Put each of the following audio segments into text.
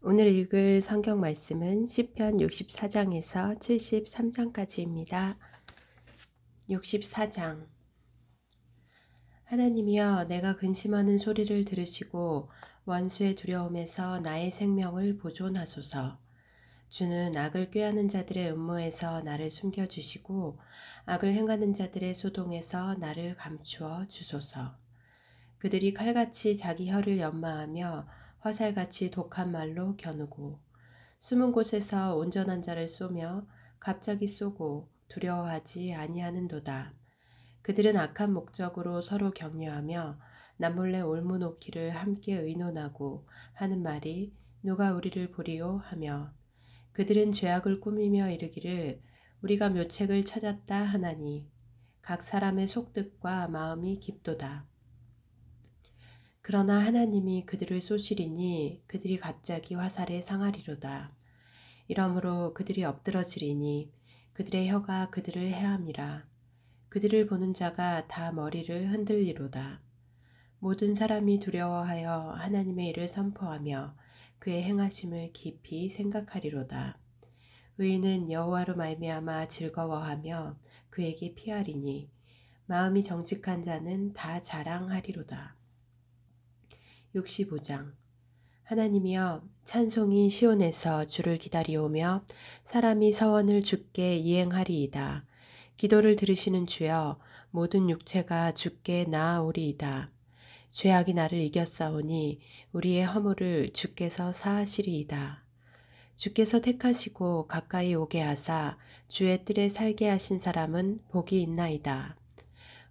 오늘 읽을 성경 말씀은 시편 64장에서 73장까지입니다. 64장 하나님이여 내가 근심하는 소리를 들으시고 원수의 두려움에서 나의 생명을 보존하소서. 주는 악을 꾀하는 자들의 음모에서 나를 숨겨주시고 악을 행하는 자들의 소동에서 나를 감추어 주소서. 그들이 칼같이 자기 혀를 연마하며 화살같이 독한 말로 겨누고 숨은 곳에서 온전한 자를 쏘며 갑자기 쏘고 두려워하지 아니하는도다. 그들은 악한 목적으로 서로 격려하며 남몰래 올무놓기를 함께 의논하고 하는 말이 누가 우리를 보리요 하며 그들은 죄악을 꾸미며 이르기를 우리가 묘책을 찾았다 하나니 각 사람의 속뜻과 마음이 깊도다. 그러나 하나님이 그들을 쏘시리니 그들이 갑자기 화살에 상하리로다. 이러므로 그들이 엎드러지리니 그들의 혀가 그들을 해함이라. 그들을 보는 자가 다 머리를 흔들리로다. 모든 사람이 두려워하여 하나님의 일을 선포하며 그의 행하심을 깊이 생각하리로다. 의인은 여호와로 말미암아 즐거워하며 그에게 피하리니 마음이 정직한 자는 다 자랑하리로다. 65장 하나님이여 찬송이 시온에서 주를 기다리오며 사람이 서원을 주께 이행하리이다. 기도를 들으시는 주여 모든 육체가 주께 나아오리이다. 죄악이 나를 이겼사오니 우리의 허물을 주께서 사하시리이다. 주께서 택하시고 가까이 오게 하사 주의 뜰에 살게 하신 사람은 복이 있나이다.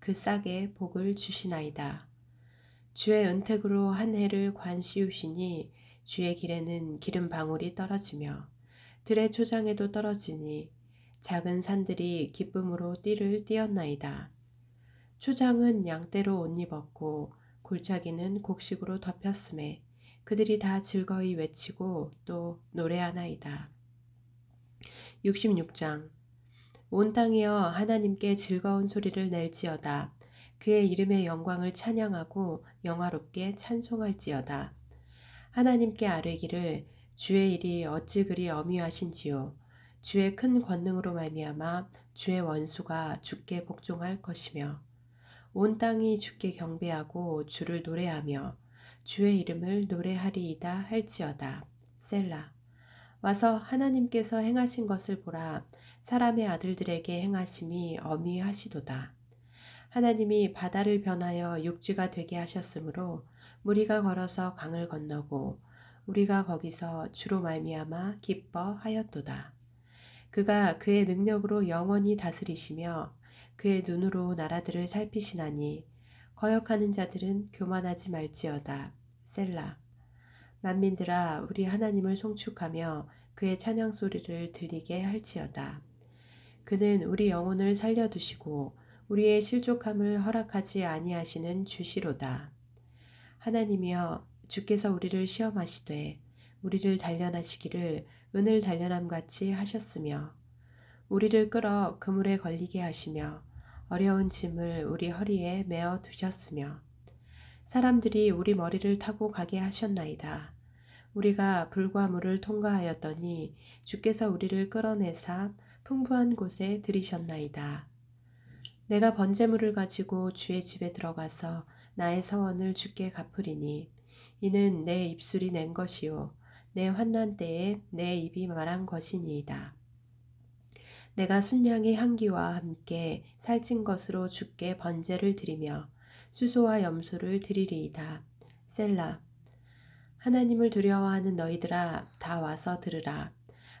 그 싹에 복을 주시나이다. 주의 은택으로 한 해를 관시우시니 주의 길에는 기름 방울이 떨어지며 들의 초장에도 떨어지니 작은 산들이 기쁨으로 띠를 띄었나이다. 초장은 양떼로 옷 입었고 골짜기는 곡식으로 덮였음에 그들이 다 즐거이 외치고 또 노래하나이다. 66장 온 땅이여 하나님께 즐거운 소리를 낼지어다. 그의 이름의 영광을 찬양하고 영화롭게 찬송할지어다. 하나님께 아뢰기를 주의 일이 어찌 그리 어미하신지요. 주의 큰 권능으로 말미암아 주의 원수가 주께 복종할 것이며 온 땅이 주께 경배하고 주를 노래하며 주의 이름을 노래하리이다 할지어다. 셀라. 와서 하나님께서 행하신 것을 보라. 사람의 아들들에게 행하심이 어미하시도다. 하나님이 바다를 변하여 육지가 되게 하셨으므로 무리가 걸어서 강을 건너고 우리가 거기서 주로 말미암아 기뻐하였도다. 그가 그의 능력으로 영원히 다스리시며 그의 눈으로 나라들을 살피시나니 거역하는 자들은 교만하지 말지어다. 셀라. 만민들아 우리 하나님을 송축하며 그의 찬양 소리를 들리게 할지어다. 그는 우리 영혼을 살려두시고 우리의 실족함을 허락하지 아니하시는 주시로다. 하나님이여 주께서 우리를 시험하시되 우리를 단련하시기를 은을 단련함 같이 하셨으며 우리를 끌어 그물에 걸리게 하시며 어려운 짐을 우리 허리에 메어 두셨으며 사람들이 우리 머리를 타고 가게 하셨나이다. 우리가 불과 물을 통과하였더니 주께서 우리를 끌어내사 풍부한 곳에 들이셨나이다. 내가 번제물을 가지고 주의 집에 들어가서 나의 서원을 주께 갚으리니 이는 내 입술이 낸 것이요 내 환난 때에 내 입이 말한 것이니이다. 내가 순양의 향기와 함께 살찐 것으로 주께 번제를 드리며 수소와 염소를 드리리이다. 셀라 하나님을 두려워하는 너희들아 다 와서 들으라.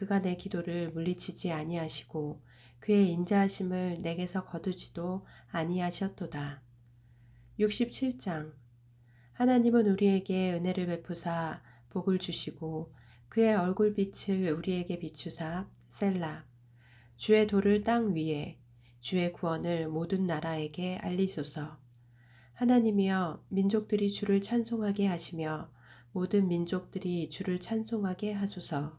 그가 내 기도를 물리치지 아니하시고 그의 인자하심을 내게서 거두지도 아니하셨도다. 67장. 하나님은 우리에게 은혜를 베푸사 복을 주시고 그의 얼굴빛을 우리에게 비추사 셀라. 주의 도를 땅 위에 주의 구원을 모든 나라에게 알리소서. 하나님이여 민족들이 주를 찬송하게 하시며 모든 민족들이 주를 찬송하게 하소서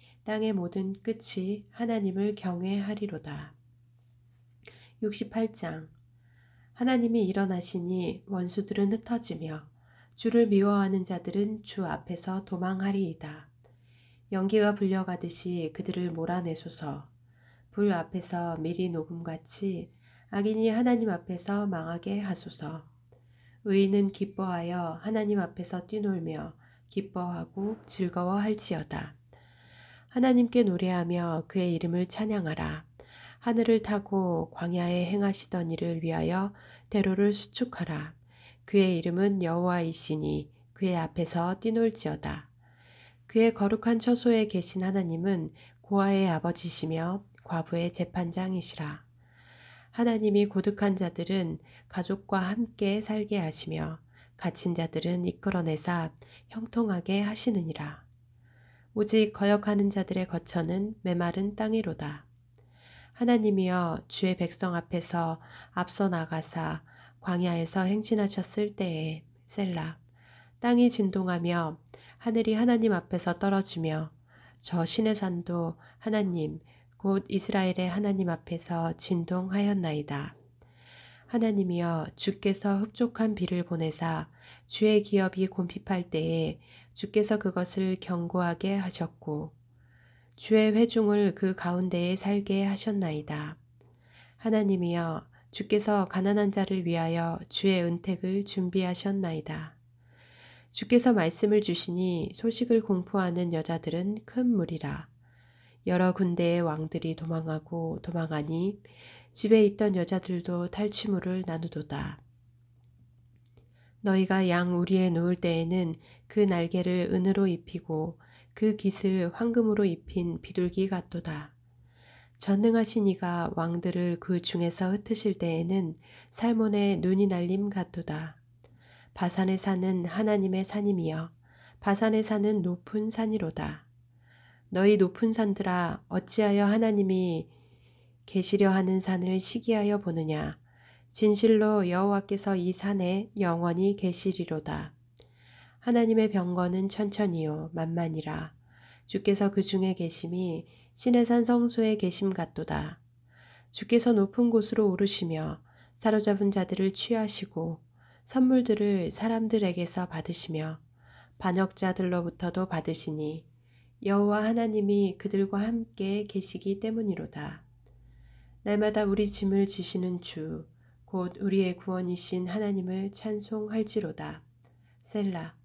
땅의 모든 끝이 하나님을 경외하리로다. 68장 하나님이 일어나시니 원수들은 흩어지며 주를 미워하는 자들은 주 앞에서 도망하리이다. 연기가 불려가듯이 그들을 몰아내소서. 불 앞에서 미리 녹음같이 악인이 하나님 앞에서 망하게 하소서. 의인은 기뻐하여 하나님 앞에서 뛰놀며 기뻐하고 즐거워할지어다. 하나님께 노래하며 그의 이름을 찬양하라. 하늘을 타고 광야에 행하시던 일을 위하여 대로를 수축하라. 그의 이름은 여호와이시니 그의 앞에서 뛰놀지어다. 그의 거룩한 처소에 계신 하나님은 고아의 아버지시며 과부의 재판장이시라. 하나님이 고득한 자들은 가족과 함께 살게 하시며 갇힌 자들은 이끌어내사 형통하게 하시느니라. 오직 거역하는 자들의 거처는 메마른 땅이로다. 하나님이여 주의 백성 앞에서 앞서 나가사 광야에서 행진하셨을 때에 셀라 땅이 진동하며 하늘이 하나님 앞에서 떨어지며 저 신의 산도 하나님 곧 이스라엘의 하나님 앞에서 진동하였나이다. 하나님이여 주께서 흡족한 비를 보내사 주의 기업이 곰핍할 때에 주께서 그것을 견고하게 하셨고 주의 회중을 그 가운데에 살게 하셨나이다. 하나님이여 주께서 가난한 자를 위하여 주의 은택을 준비하셨나이다. 주께서 말씀을 주시니 소식을 공포하는 여자들은 큰 무리라. 여러 군데의 왕들이 도망하고 도망하니 집에 있던 여자들도 탈취물을 나누도다. 너희가 양 우리에 누울 때에는 그 날개를 은으로 입히고 그 깃을 황금으로 입힌 비둘기 같도다. 전능하신 이가 왕들을 그 중에서 흩으실 때에는 살몬의 눈이 날림 같도다. 바산의 산은 하나님의 산임이여 바산의 산은 높은 산이로다. 너희 높은 산들아 어찌하여 하나님이 계시려 하는 산을 시기하여 보느냐 진실로 여호와께서 이 산에 영원히 계시리로다. 하나님의 병거는 천천히요 만만이라 주께서 그 중에 계심이 신의 산 성소에 계심 같도다. 주께서 높은 곳으로 오르시며 사로잡은 자들을 취하시고 선물들을 사람들에게서 받으시며 반역자들로부터도 받으시니 여호와 하나님이 그들과 함께 계시기 때문이로다. 날마다 우리 짐을 지시는 주, 곧 우리의 구원이신 하나님을 찬송할지로다. 셀라.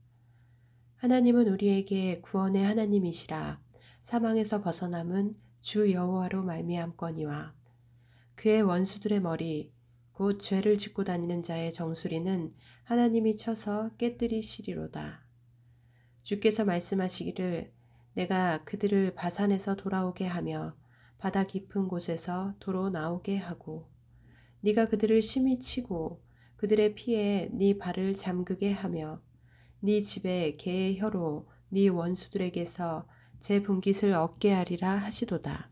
하나님은 우리에게 구원의 하나님이시라 사망에서 벗어남은 주 여호와로 말미암거니와 그의 원수들의 머리 곧 죄를 짓고 다니는 자의 정수리는 하나님이 쳐서 깨뜨리시리로다. 주께서 말씀하시기를 내가 그들을 바산에서 돌아오게 하며 바다 깊은 곳에서 도로 나오게 하고 네가 그들을 심히 치고 그들의 피에 네 발을 잠그게 하며 네 집에 개의 혀로 네 원수들에게서 제 분깃을 얻게 하리라 하시도다.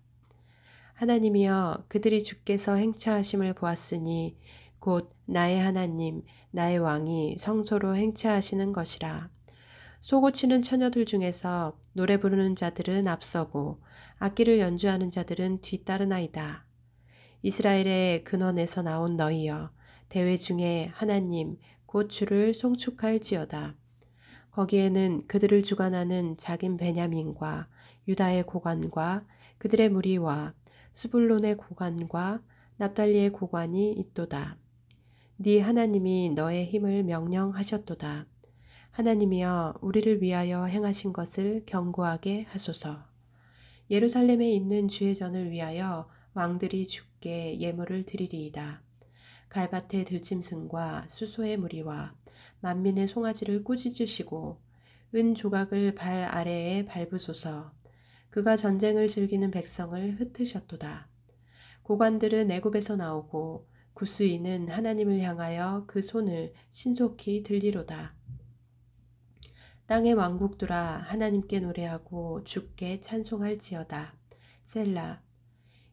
하나님이여 그들이 주께서 행차하심을 보았으니 곧 나의 하나님 나의 왕이 성소로 행차하시는 것이라. 소고치는 처녀들 중에서 노래 부르는 자들은 앞서고 악기를 연주하는 자들은 뒤따르나이다. 이스라엘의 근원에서 나온 너희여 대회 중에 하나님 곧 주를 송축할지어다. 거기에는 그들을 주관하는 작은 베냐민과 유다의 고관과 그들의 무리와 수불론의 고관과 납달리의 고관이 있도다. 네 하나님이 너의 힘을 명령하셨도다. 하나님이여 우리를 위하여 행하신 것을 경고하게 하소서. 예루살렘에 있는 주의 전을 위하여 왕들이 주께 예물을 드리리이다. 갈밭의 들짐승과 수소의 무리와 만민의 송아지를 꾸짖으시고 은 조각을 발 아래에 밟으소서. 그가 전쟁을 즐기는 백성을 흩으셨도다. 고관들은 애굽에서 나오고 구스인은 하나님을 향하여 그 손을 신속히 들리로다. 땅의 왕국들아 하나님께 노래하고 주께 찬송할지어다. 셀라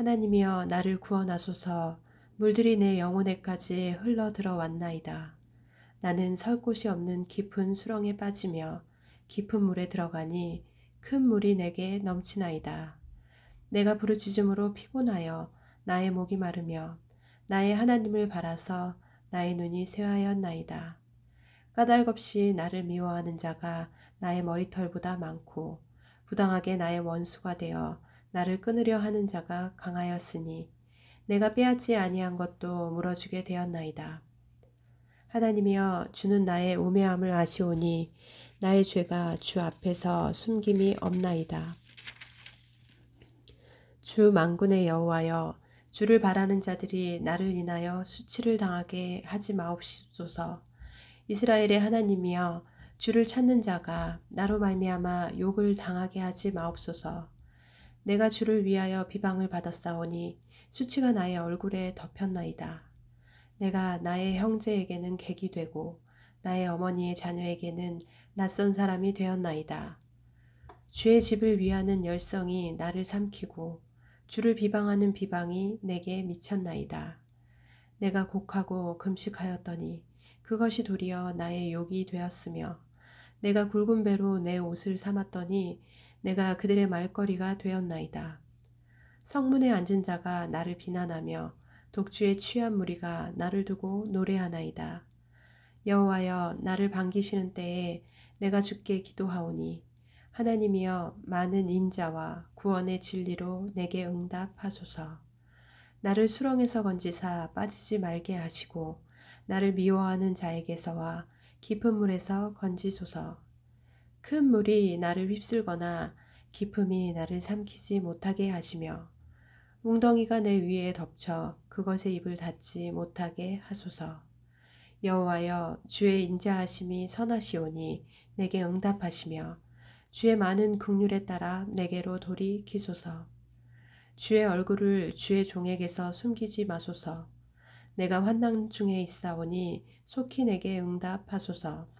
하나님이여 나를 구원하소서 물들이 내 영혼에까지 흘러 들어왔나이다. 나는 설 곳이 없는 깊은 수렁에 빠지며 깊은 물에 들어가니 큰 물이 내게 넘치나이다. 내가 부르짖음으로 피곤하여 나의 목이 마르며 나의 하나님을 바라서 나의 눈이 쇠하였나이다. 까닭없이 나를 미워하는 자가 나의 머리털보다 많고 부당하게 나의 원수가 되어 나를 끊으려 하는 자가 강하였으니 내가 빼앗지 아니한 것도 물어주게 되었나이다. 하나님이여 주는 나의 우매함을 아시오니 나의 죄가 주 앞에서 숨김이 없나이다. 주 만군의 여호와여 주를 바라는 자들이 나를 인하여 수치를 당하게 하지 마옵소서. 이스라엘의 하나님이여 주를 찾는 자가 나로 말미암아 욕을 당하게 하지 마옵소서. 내가 주를 위하여 비방을 받았사오니 수치가 나의 얼굴에 덮였나이다. 내가 나의 형제에게는 객이 되고 나의 어머니의 자녀에게는 낯선 사람이 되었나이다. 주의 집을 위하는 열성이 나를 삼키고 주를 비방하는 비방이 내게 미쳤나이다. 내가 곡하고 금식하였더니 그것이 도리어 나의 욕이 되었으며 내가 굵은 배로 내 옷을 삼았더니 내가 그들의 말거리가 되었나이다. 성문에 앉은 자가 나를 비난하며 독주에 취한 무리가 나를 두고 노래하나이다. 여호와여 나를 반기시는 때에 내가 주께 기도하오니 하나님이여 많은 인자와 구원의 진리로 내게 응답하소서. 나를 수렁에서 건지사 빠지지 말게 하시고 나를 미워하는 자에게서와 깊은 물에서 건지소서. 큰 물이 나를 휩쓸거나 깊음이 나를 삼키지 못하게 하시며 웅덩이가 내 위에 덮쳐 그것의 입을 닫지 못하게 하소서. 여호와여 주의 인자하심이 선하시오니 내게 응답하시며 주의 많은 긍휼에 따라 내게로 돌이키소서. 주의 얼굴을 주의 종에게서 숨기지 마소서. 내가 환난 중에 있사오니 속히 내게 응답하소서.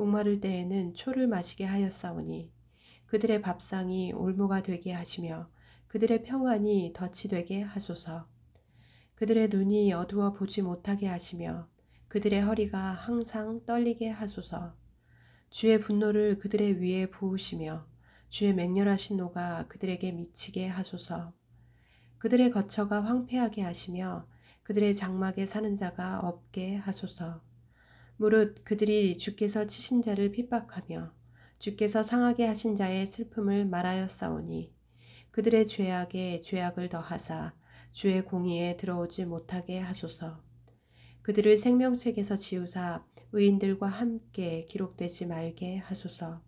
목마를 때에는 초를 마시게 하였사오니 그들의 밥상이 올무가 되게 하시며 그들의 평안이 덫이 되게 하소서. 그들의 눈이 어두워 보지 못하게 하시며 그들의 허리가 항상 떨리게 하소서. 주의 분노를 그들의 위에 부으시며 주의 맹렬하신 노가 그들에게 미치게 하소서. 그들의 거처가 황폐하게 하시며 그들의 장막에 사는 자가 없게 하소서. 무릇 그들이 주께서 치신 자를 핍박하며 주께서 상하게 하신 자의 슬픔을 말하였사오니 그들의 죄악에 죄악을 더하사 주의 공의에 들어오지 못하게 하소서. 그들을 생명책에서 지우사 의인들과 함께 기록되지 말게 하소서.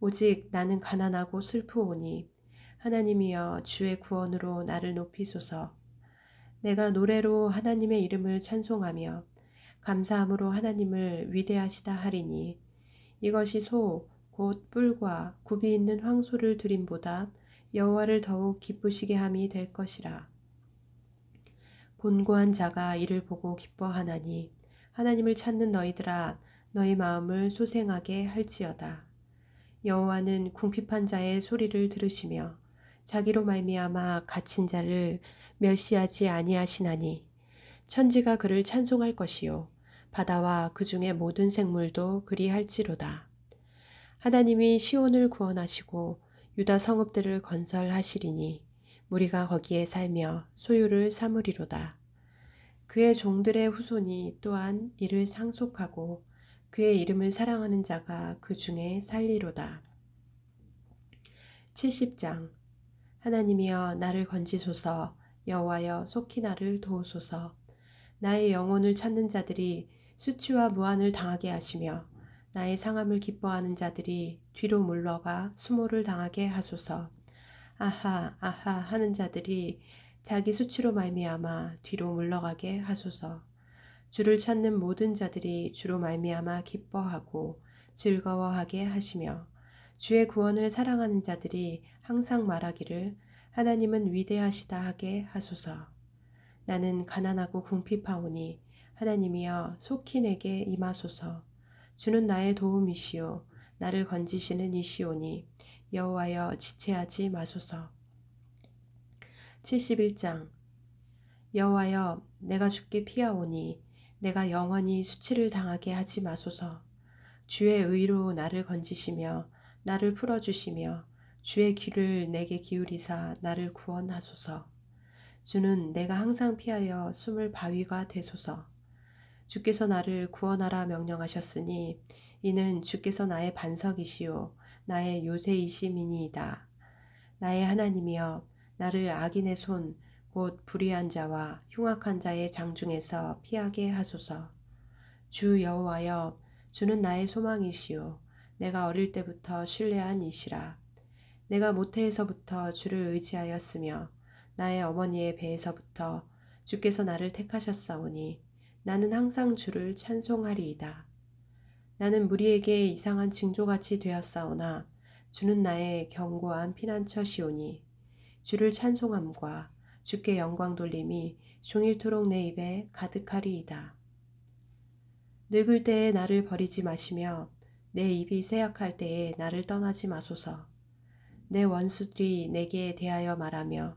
오직 나는 가난하고 슬프오니 하나님이여 주의 구원으로 나를 높이소서. 내가 노래로 하나님의 이름을 찬송하며 감사함으로 하나님을 위대하시다 하리니 이것이 소 곧 뿔과 굽이 있는 황소를 드림보다 여호와를 더욱 기쁘시게 함이 될 것이라. 곤고한 자가 이를 보고 기뻐하나니 하나님을 찾는 너희들아 너희 마음을 소생하게 할지어다. 여호와는 궁핍한 자의 소리를 들으시며 자기로 말미암아 갇힌 자를 멸시하지 아니하시나니 천지가 그를 찬송할 것이요 바다와 그 중의 모든 생물도 그리할지로다. 하나님이 시온을 구원하시고 유다 성읍들을 건설하시리니 무리가 거기에 살며 소유를 삼으리로다. 그의 종들의 후손이 또한 이를 상속하고 그의 이름을 사랑하는 자가 그 중에 살리로다. 70장 하나님이여 나를 건지소서 여호와여 속히 나를 도우소서 나의 영혼을 찾는 자들이 수치와 무한을 당하게 하시며 나의 상함을 기뻐하는 자들이 뒤로 물러가 수모를 당하게 하소서. 아하 아하 하는 자들이 자기 수치로 말미암아 뒤로 물러가게 하소서. 주를 찾는 모든 자들이 주로 말미암아 기뻐하고 즐거워하게 하시며 주의 구원을 사랑하는 자들이 항상 말하기를 하나님은 위대하시다 하게 하소서. 나는 가난하고 궁핍하오니 하나님이여 속히 내게 임하소서. 주는 나의 도움이시요 나를 건지시는 이시오니 여호와여 지체하지 마소서. 71장 여호와여 내가 죽게 피하오니 내가 영원히 수치를 당하게 하지 마소서. 주의 의로 나를 건지시며 나를 풀어주시며 주의 귀를 내게 기울이사 나를 구원하소서. 주는 내가 항상 피하여 숨을 바위가 되소서. 주께서 나를 구원하라 명령하셨으니 이는 주께서 나의 반석이시요 나의 요새이시미니이다. 나의 하나님이여 나를 악인의 손 곧 불의한 자와 흉악한 자의 장중에서 피하게 하소서. 주 여호와여 주는 나의 소망이시요 내가 어릴 때부터 신뢰한 이시라. 내가 모태에서부터 주를 의지하였으며 나의 어머니의 배에서부터 주께서 나를 택하셨사오니 나는 항상 주를 찬송하리이다. 나는 무리에게 이상한 징조같이 되었사오나 주는 나의 견고한 피난처시오니 주를 찬송함과 주께 영광 돌림이 종일토록 내 입에 가득하리이다. 늙을 때에 나를 버리지 마시며 내 입이 쇠약할 때에 나를 떠나지 마소서. 내 원수들이 내게 대하여 말하며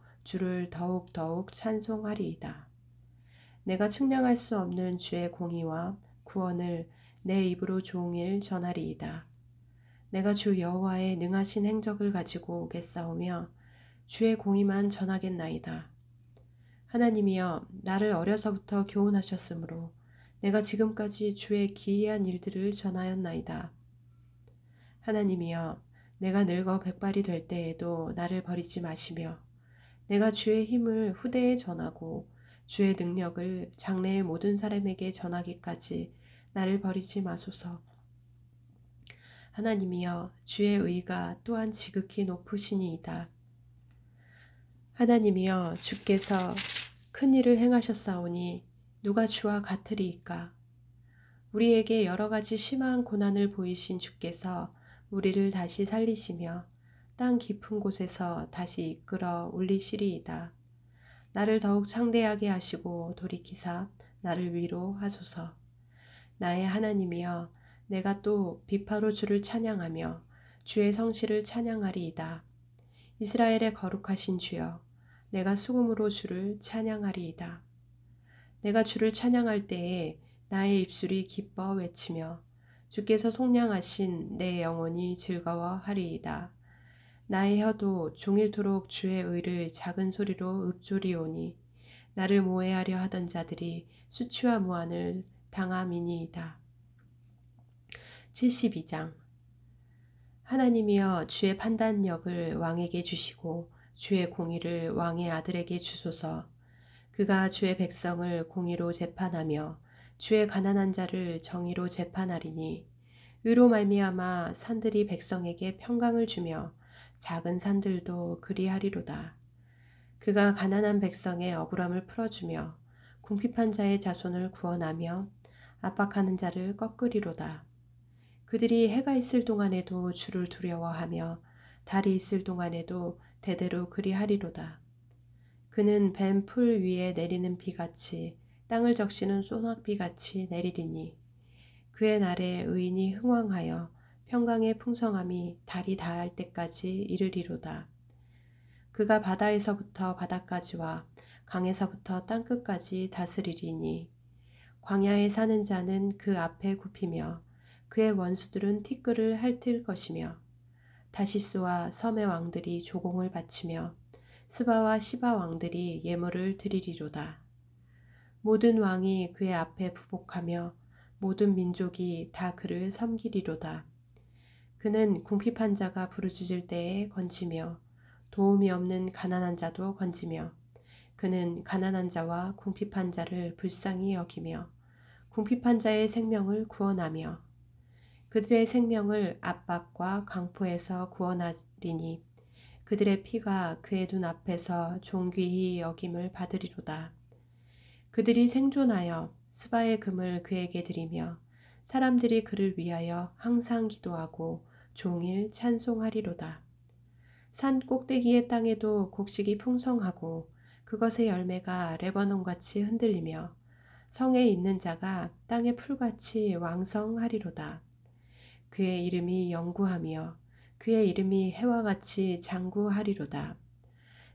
주를 더욱더욱 찬송하리이다. 내가 측량할 수 없는 주의 공의와 구원을 내 입으로 종일 전하리이다. 내가 주 여호와의 능하신 행적을 가지고 오겠사오며 주의 공의만 전하겠나이다. 하나님이여 나를 어려서부터 교훈하셨으므로 내가 지금까지 주의 기이한 일들을 전하였나이다. 하나님이여 내가 늙어 백발이 될 때에도 나를 버리지 마시며 내가 주의 힘을 후대에 전하고 주의 능력을 장래의 모든 사람에게 전하기까지 나를 버리지 마소서. 하나님이여 주의 의가 또한 지극히 높으시니이다. 하나님이여 주께서 큰 일을 행하셨사오니 누가 주와 같으리이까? 우리에게 여러 가지 심한 고난을 보이신 주께서 우리를 다시 살리시며 땅 깊은 곳에서 다시 이끌어 올리시리이다. 나를 더욱 창대하게 하시고 돌이키사 나를 위로하소서. 나의 하나님이여 내가 또 비파로 주를 찬양하며 주의 성실을 찬양하리이다. 이스라엘의 거룩하신 주여 내가 수금으로 주를 찬양하리이다. 내가 주를 찬양할 때에 나의 입술이 기뻐 외치며 주께서 속량하신 내 영혼이 즐거워하리이다. 나의 혀도 종일토록 주의 의를 작은 소리로 읊조리오니 나를 모해하려 하던 자들이 수치와 무한을 당함이니이다. 72장 하나님이여 주의 판단력을 왕에게 주시고 주의 공의를 왕의 아들에게 주소서 그가 주의 백성을 공의로 재판하며 주의 가난한 자를 정의로 재판하리니 의로 말미암아 산들이 백성에게 평강을 주며 작은 산들도 그리하리로다. 그가 가난한 백성의 억울함을 풀어주며 궁핍한 자의 자손을 구원하며 압박하는 자를 꺾으리로다. 그들이 해가 있을 동안에도 주를 두려워하며 달이 있을 동안에도 대대로 그리하리로다. 그는 뱀 풀 위에 내리는 비같이 땅을 적시는 소낙비같이 내리리니 그의 날에 의인이 흥왕하여 평강의 풍성함이 달이 닿을 때까지 이르리로다. 그가 바다에서부터 바다까지와 강에서부터 땅끝까지 다스리리니 광야에 사는 자는 그 앞에 굽히며 그의 원수들은 티끌을 핥을 것이며 다시스와 섬의 왕들이 조공을 바치며 스바와 시바 왕들이 예물을 드리리로다. 모든 왕이 그의 앞에 부복하며 모든 민족이 다 그를 섬기리로다. 그는 궁핍한 자가 부르짖을 때에 건지며 도움이 없는 가난한 자도 건지며 그는 가난한 자와 궁핍한 자를 불쌍히 여기며 궁핍한 자의 생명을 구원하며 그들의 생명을 압박과 강포에서 구원하리니 그들의 피가 그의 눈 앞에서 존귀히 여김을 받으리로다. 그들이 생존하여 스바의 금을 그에게 드리며 사람들이 그를 위하여 항상 기도하고 종일 찬송하리로다. 산 꼭대기의 땅에도 곡식이 풍성하고 그것의 열매가 레바논같이 흔들리며 성에 있는 자가 땅의 풀같이 왕성하리로다. 그의 이름이 영구하며 그의 이름이 해와 같이 장구하리로다.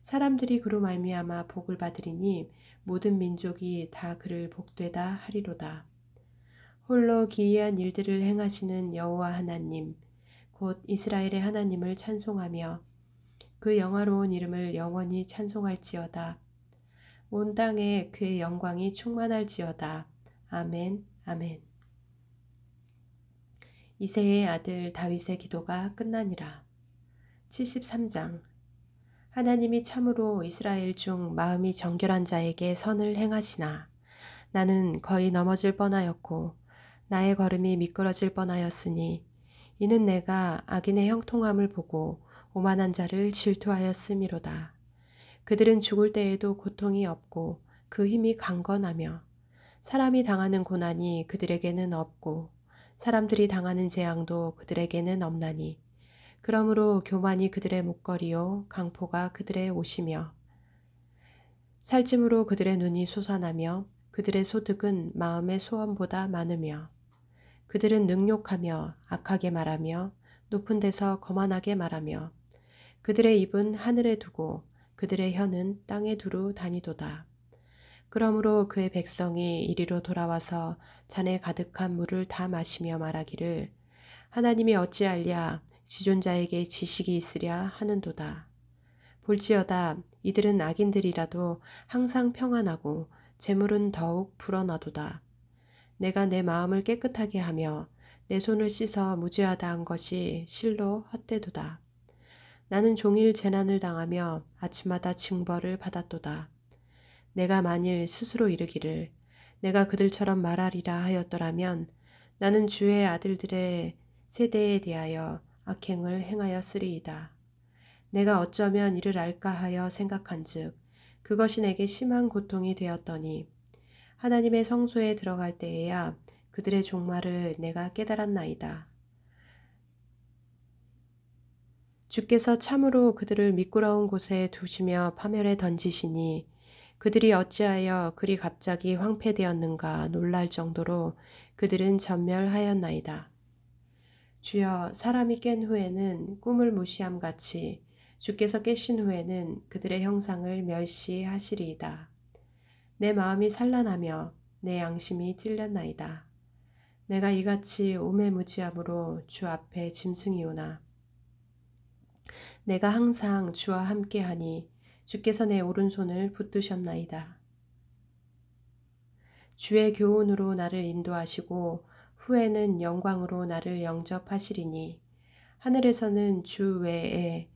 사람들이 그로 말미암아 복을 받으리니 모든 민족이 다 그를 복되다 하리로다. 홀로 기이한 일들을 행하시는 여호와 하나님 곧 이스라엘의 하나님을 찬송하며 그 영화로운 이름을 영원히 찬송할지어다. 온 땅에 그의 영광이 충만할지어다. 아멘, 아멘. 이세의 아들 다윗의 기도가 끝나니라. 73장 하나님이 참으로 이스라엘 중 마음이 정결한 자에게 선을 행하시나 나는 거의 넘어질 뻔하였고 나의 걸음이 미끄러질 뻔하였으니 이는 내가 악인의 형통함을 보고 오만한 자를 질투하였음이로다. 그들은 죽을 때에도 고통이 없고 그 힘이 강건하며 사람이 당하는 고난이 그들에게는 없고 사람들이 당하는 재앙도 그들에게는 없나니 그러므로 교만이 그들의 목걸이요 강포가 그들의 옷이며 살찜으로 그들의 눈이 솟아나며 그들의 소득은 마음의 소원보다 많으며 그들은 능욕하며 악하게 말하며 높은 데서 거만하게 말하며 그들의 입은 하늘에 두고 그들의 혀는 땅에 두루 다니도다. 그러므로 그의 백성이 이리로 돌아와서 잔에 가득한 물을 다 마시며 말하기를 하나님이 어찌할랴 지존자에게 지식이 있으랴 하는도다. 볼지어다 이들은 악인들이라도 항상 평안하고 재물은 더욱 불어나도다. 내가 내 마음을 깨끗하게 하며 내 손을 씻어 무죄하다 한 것이 실로 헛되도다. 나는 종일 재난을 당하며 아침마다 징벌을 받았도다. 내가 만일 스스로 이르기를 내가 그들처럼 말하리라 하였더라면 나는 주의 아들들의 세대에 대하여 악행을 행하였으리이다. 내가 어쩌면 이를 알까 하여 생각한즉 그것이 내게 심한 고통이 되었더니 하나님의 성소에 들어갈 때에야 그들의 종말을 내가 깨달았나이다. 주께서 참으로 그들을 미끄러운 곳에 두시며 파멸에 던지시니 그들이 어찌하여 그리 갑자기 황폐되었는가 놀랄 정도로 그들은 전멸하였나이다. 주여 사람이 깬 후에는 꿈을 무시함 같이 주께서 깨신 후에는 그들의 형상을 멸시하시리이다. 내 마음이 산란하며 내 양심이 찔렸나이다. 내가 이같이 오매무지함으로 주 앞에 짐승이오나 내가 항상 주와 함께하니 주께서 내 오른손을 붙드셨나이다. 주의 교훈으로 나를 인도하시고 후에는 영광으로 나를 영접하시리니 하늘에서는 주 외에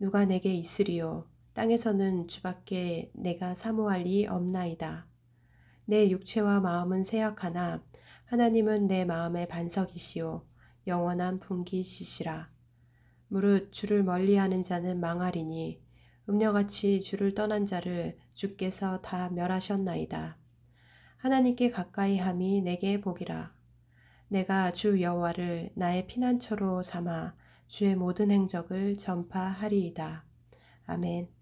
누가 내게 있으리요 땅에서는 주밖에 내가 사모할 이 없나이다. 내 육체와 마음은 세약하나 하나님은 내 마음의 반석이시요 영원한 분기시시라. 무릇 주를 멀리하는 자는 망하리니 음녀같이 주를 떠난 자를 주께서 다 멸하셨나이다. 하나님께 가까이 함이 내게 복이라. 내가 주 여호와를 나의 피난처로 삼아 주의 모든 행적을 전파하리이다. 아멘.